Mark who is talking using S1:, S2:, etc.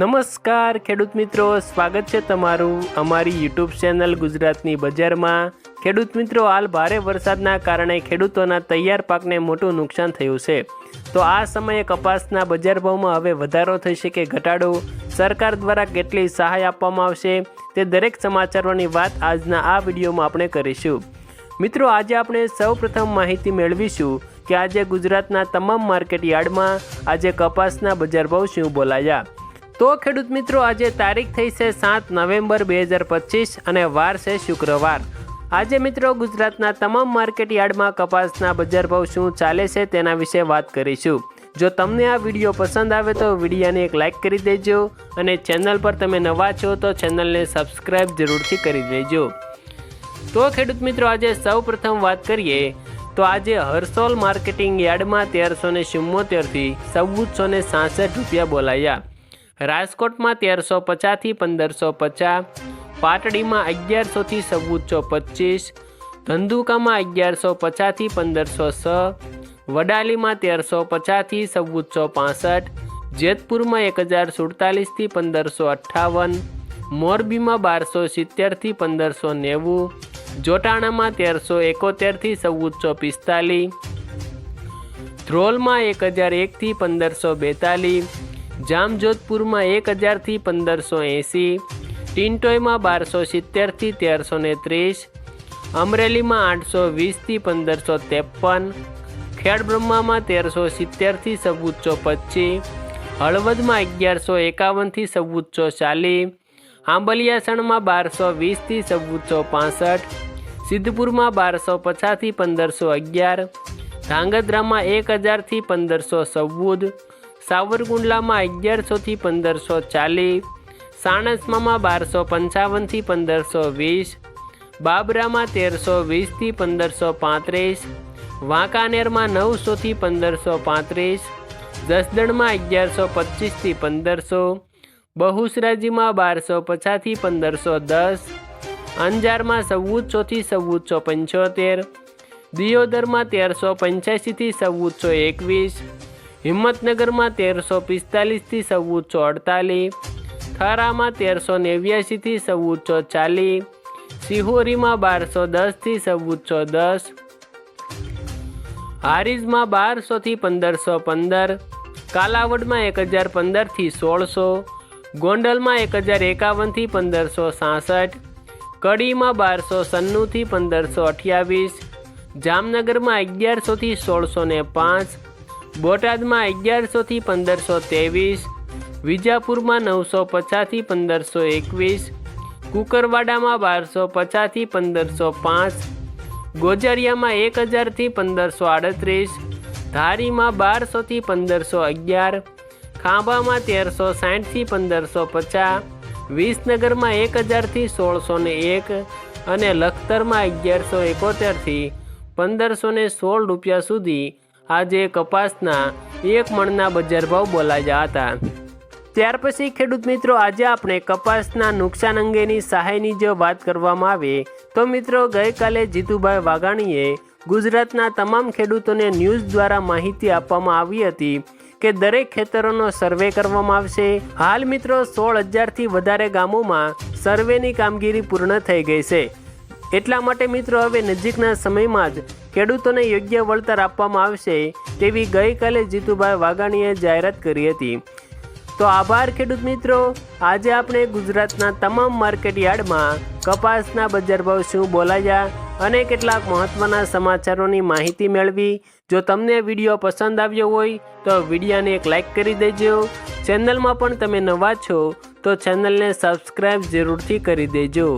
S1: નમસ્કાર, ખેડૂત મિત્રો. સ્વાગત છે તમારું અમારી યુટ્યુબ ચેનલ ગુજરાતની બજારમાં. ખેડૂત મિત્રો, હાલ ભારે વરસાદના કારણે ખેડૂતોના તૈયાર પાકને મોટું નુકસાન થયું છે. તો આ સમયે કપાસના બજાર ભાવમાં હવે વધારો થશે કે ઘટાડો? સરકાર દ્વારા કેટલી સહાય આપવામાં આવશે? તે દરેક સમાચારોની વાત આજના આ વિડીયોમાં આપણે કરીશું. મિત્રો, આજે આપણે સૌપ્રથમ માહિતી મેળવીશું કે આજે ગુજરાતના તમામ માર્કેટ યાર્ડમાં આજે કપાસના બજાર ભાવ શું બોલાયા? તો ખેડૂત મિત્રો, આજે તારીખ થઈ છે સાત નવેમ્બર બે હજાર પચીસ અને વાર છે શુક્રવાર. આજે મિત્રો, ગુજરાતના તમામ માર્કેટ યાર્ડમાં કપાસના બજાર ભાવ શું ચાલે છે તેના વિશે વાત કરીશું. જો તમને આ વીડિયો પસંદ આવે તો વિડીયાને એક લાઇક કરી દેજો અને ચેનલ પર તમે નવા છો તો ચેનલને સબસ્ક્રાઇબ જરૂરથી કરી દેજો. તો ખેડૂત મિત્રો, આજે સૌ પ્રથમ વાત કરીએ તો આજે હરસોલ માર્કેટિંગ યાર્ડમાં તેરસો ને ચુમ્મોતેરથી ચૌદસો ને સાસઠ રૂપિયા બોલાયા. રાજકોટમાં તેરસો પચાસથી પંદરસો પચાસ, પાટડીમાં અગિયારસોથી ચૌદસો પચીસ, ધંધુકામાં અગિયારસો પચાસથી પંદરસો છ, વડાલીમાં તેરસો પચાસથી ચૌદસો પાસઠ, જેતપુરમાં એક હજાર સુડતાલીસથી પંદરસો અઠ્ઠાવન, મોરબીમાં બારસો સિત્તેરથી પંદરસો નેવું, જોટાણામાં તેરસો એકોતેરથી ચૌદસો પિસ્તાલીસ, ધ્રોલમાં એક હજાર એકથી પંદરસો બેતાલીસ જામજોધપુરમાં એક હજારથી પંદરસો એંસી, ટિન્ટોયમાં બારસો સિત્તેરથી તેરસો ને ત્રીસ અમરેલીમાં આઠસો વીસથી પંદરસો ત્રેપન, ખેડબ્રહ્મામાં તેરસો સિત્તેરથી સવુચ્ચો પચીસ, હળવદમાં અગિયારસો એકાવનથી સવુચ્ચો ચાલીસ, આંબલિયાસણમાં બારસો વીસથી સવુચ્ચો પાસઠ, સિદ્ધપુરમાં બારસો પચાસથી પંદરસો અગિયાર, ધાંગધ્રામાં એક હજારથી પંદરસો ચૌદ સાવરકુંડલામાં અગિયારસોથી પંદરસો ચાલીસ, સાણસમામાં બારસો પંચાવનથી પંદરસો વીસ, બાબરામાં તેરસો વીસથી પંદરસો પાંત્રીસ, વાંકાનેરમાં નવસોથી પંદરસો પાંત્રીસ, જસદણમાં અગિયારસો પચીસથી પંદરસો, બહુસરાજીમાં બારસો પચાસથી પંદરસો દસ, અંજારમાં ચૌદસોથી ચૌદસો પંચોતેર, દિયોદરમાં તેરસો પંચ્યાસીથી ચૌદસો એકવીસ હિંમતનગરમાં તેરસો પિસ્તાલીસથી ચૌદસો અડતાલીસ, થરામાં તેરસો નેવ્યાસીથી ચૌદસો ચાલીસ, સિહોરીમાં બારસો દસથી ચૌદસો દસ, હારીજમાં બારસોથી પંદરસો પંદર, કાલાવડમાં એક હજાર પંદરથી સોળસો, ગોંડલમાં એક હજાર એકાવનથી પંદરસો સાસઠ, કડીમાં બારસો સન્નુંથી પંદરસો અઠ્યાવીસ, જામનગરમાં અગિયારસોથી સોળસો ને પાંચ બોટાદમાં અગિયારસોથી પંદરસો ત્રેવીસ વિજાપુરમાં નવસો પચાસથી પંદરસો એકવીસ કુકરવાડામાં બારસો પચાસથી પંદરસો પાંચ ગોજારિયામાં એક હજારથી પંદરસો આડત્રીસ ધારીમાં બારસોથી પંદરસો અગિયાર ખાંભામાં તેરસો સાઠથી પંદરસો પચાસ વિસનગરમાં એક હજારથી સોળસો ને એક અને લખતરમાં અગિયારસો એકોતેરથી પંદરસો સોળ રૂપિયા સુધી આજે કપાસના એક મણના બજાર ભાવ બોલાયા હતા. ત્યાર પછી ખેડૂત મિત્રો, આજે આપણે કપાસના નુકસાન અંગેની સહાયની જો વાત કરવામાં આવે, તો મિત્રો, ગઈકાલે જીતુભાઈ વાઘાણીએ ગુજરાતના તમામ ખેડૂતોને ન્યૂઝ દ્વારા માહિતી આપવામાં આવી હતી કે દરેક ખેતરોનો સર્વે કરવામાં આવશે. હાલ મિત્રો, સોળ હજારથી વધારે ગામોમાં સર્વેની કામગીરી પૂર્ણ થઈ ગઈ છે. એટલા માટે મિત્રો, હવે નજીકના સમયમાં જ ખેડૂતોને યોગ્ય વળતર આપવામાં આવશે તેવી ગઈકાલે જીતુભાઈ વાઘાણીએ જાહેરાત કરી હતી. તો આભાર ખેડૂત મિત્રો, આજે આપણે ગુજરાતના તમામ માર્કેટ યાર્ડમાં કપાસના બજાર ભાવ શું બોલાયા અને કેટલાક મહત્ત્વના સમાચારોની માહિતી મેળવી. જો તમને વીડિયો પસંદ આવ્યો હોય, તો વિડીયોને એક લાઇક કરી દેજો. ચેનલમાં પણ તમે નવા છો, તો ચેનલને સબસ્ક્રાઈબ જરૂરથી કરી દેજો.